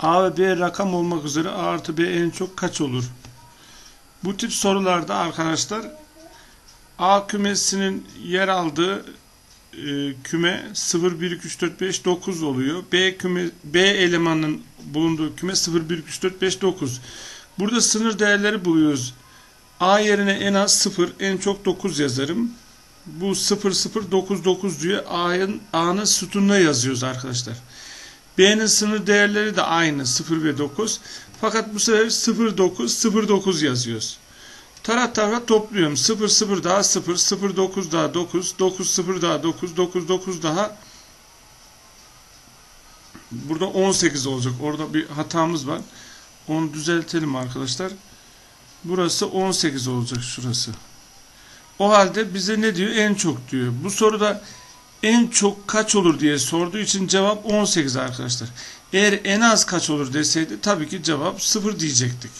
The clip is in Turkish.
A ve B rakam olmak üzere A artı B en çok kaç olur? Bu tip sorularda arkadaşlar A kümesinin yer aldığı e, küme 0, 1, 2, 3, 4, 5, 9 oluyor. B küme B elemanının bulunduğu küme 0, 1, 2, 3, 4, 5, 9. Burada sınır değerleri buluyoruz. A yerine en az 0, en çok 9 yazarım. Bu 0, 0, 9, 9 diyor. A'nın A'nın sütununa yazıyoruz arkadaşlar. B'nin sınır değerleri de aynı 0 ve 9. Fakat bu sefer 0, 9, 0, 9 yazıyoruz. Taraf tarafa topluyorum. 0, 0 daha 0, 0, 9 daha 9, 9, 0 daha 9, 9, 9 daha burada 18 olacak. Orada bir hatamız var. Onu düzeltelim arkadaşlar. Burası 18 olacak şurası. O halde bize ne diyor? En çok diyor. Bu soruda en çok kaç olur diye sorduğu için cevap 18 arkadaşlar. Eğer en az kaç olur deseydi tabii ki cevap 0 diyecektik.